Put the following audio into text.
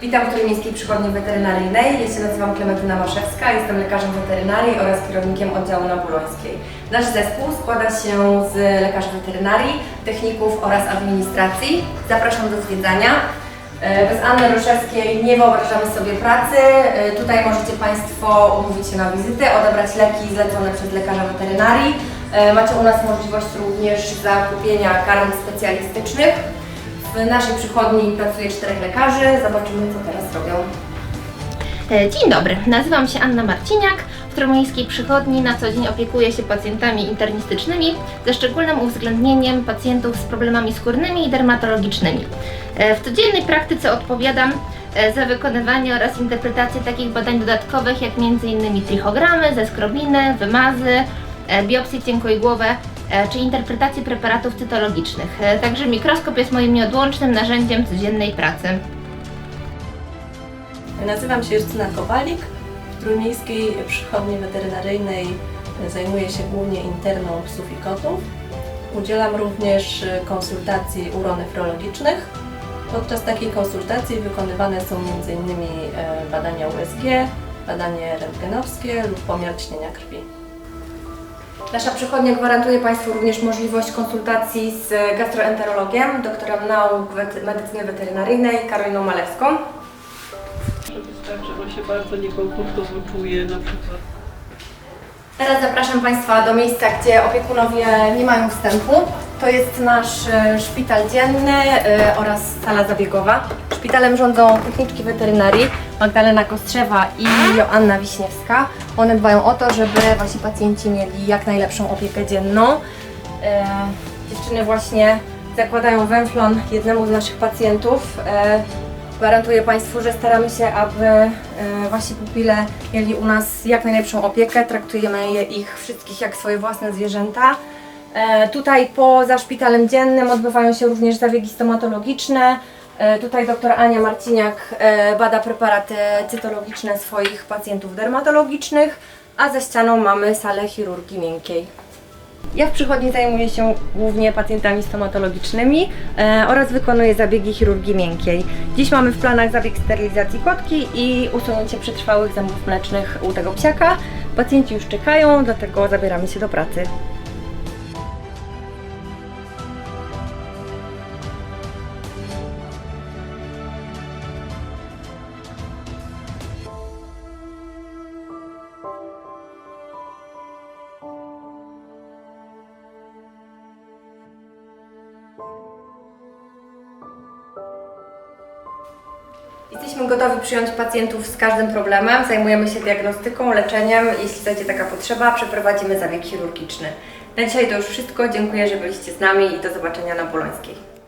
Witam w Trójmiejskiej Przychodni Weterynaryjnej. Ja się nazywam Klementyna Maszewska, jestem lekarzem weterynarii oraz kierownikiem oddziału na Bolońskiej. Nasz zespół składa się z lekarzy weterynarii, techników oraz administracji. Zapraszam do zwiedzania. E, Bez Anny Ruszewskiej nie wyobrażamy sobie pracy. E, Tutaj możecie Państwo umówić się na wizytę, odebrać leki zlecone przez lekarza weterynarii. E, Macie u nas możliwość również zakupienia karm specjalistycznych. W naszej przychodni pracuje czterech lekarzy. Zobaczymy, co teraz robią. E, Dzień dobry, nazywam się Anna Marciniak. W Trójmiejskiej Przychodni na co dzień opiekuję się pacjentami internistycznymi ze szczególnym uwzględnieniem pacjentów z problemami skórnymi i dermatologicznymi. E, W codziennej praktyce odpowiadam e, za wykonywanie oraz interpretację takich badań dodatkowych jak m.in. trichogramy, zeskrobiny, wymazy, biopsje cienkoigłowe czy interpretację preparatów cytologicznych. E, Także mikroskop jest moim nieodłącznym narzędziem codziennej pracy. Nazywam się Justyna Kowalik. W Trójmiejskiej Przychodni Weterynaryjnej zajmuję się głównie interną psów i kotów. Udzielam również konsultacji uronefrologicznych. Podczas takiej konsultacji wykonywane są m.in. e, badania USG, badanie rentgenowskie lub pomiar ciśnienia krwi. Nasza przychodnia gwarantuje Państwu również możliwość konsultacji z gastroenterologiem, doktorem nauk wety- medycyny weterynaryjnej Karoliną Malewską. To jest tak, że on się bardzo niekomfortowo czuje na przykład. Teraz zapraszam Państwa do miejsca, gdzie opiekunowie nie mają wstępu. To jest nasz e, szpital dzienny e, oraz sala zabiegowa. Szpitalem rządzą techniczki weterynarii Magdalena Kostrzewa i Joanna Wiśniewska. One dbają o to, żeby Wasi pacjenci mieli jak najlepszą opiekę dzienną. E, Dziewczyny właśnie zakładają węflon jednemu z naszych pacjentów. E, Gwarantuję Państwu, że staramy się, aby e, Wasi pupile mieli u nas jak najlepszą opiekę. Traktujemy je, ich wszystkich jak swoje własne zwierzęta. E, Tutaj poza szpitalem dziennym odbywają się również zabiegi stomatologiczne. E, Tutaj dr Ania Marciniak e, bada preparaty cytologiczne swoich pacjentów dermatologicznych, a za ścianą mamy salę chirurgii miękkiej. Ja w przychodni zajmuję się głównie pacjentami stomatologicznymi e, oraz wykonuję zabiegi chirurgii miękkiej. Dziś mamy w planach zabieg sterylizacji kotki i usunięcie przetrwałych zębów mlecznych u tego psiaka. Pacjenci już czekają, dlatego zabieramy się do pracy. Jesteśmy gotowi przyjąć pacjentów z każdym problemem. Zajmujemy się diagnostyką, leczeniem. Jeśli będzie taka potrzeba, przeprowadzimy zabieg chirurgiczny. Na dzisiaj to już wszystko. Dziękuję, że byliście z nami i do zobaczenia na Bolońskiej.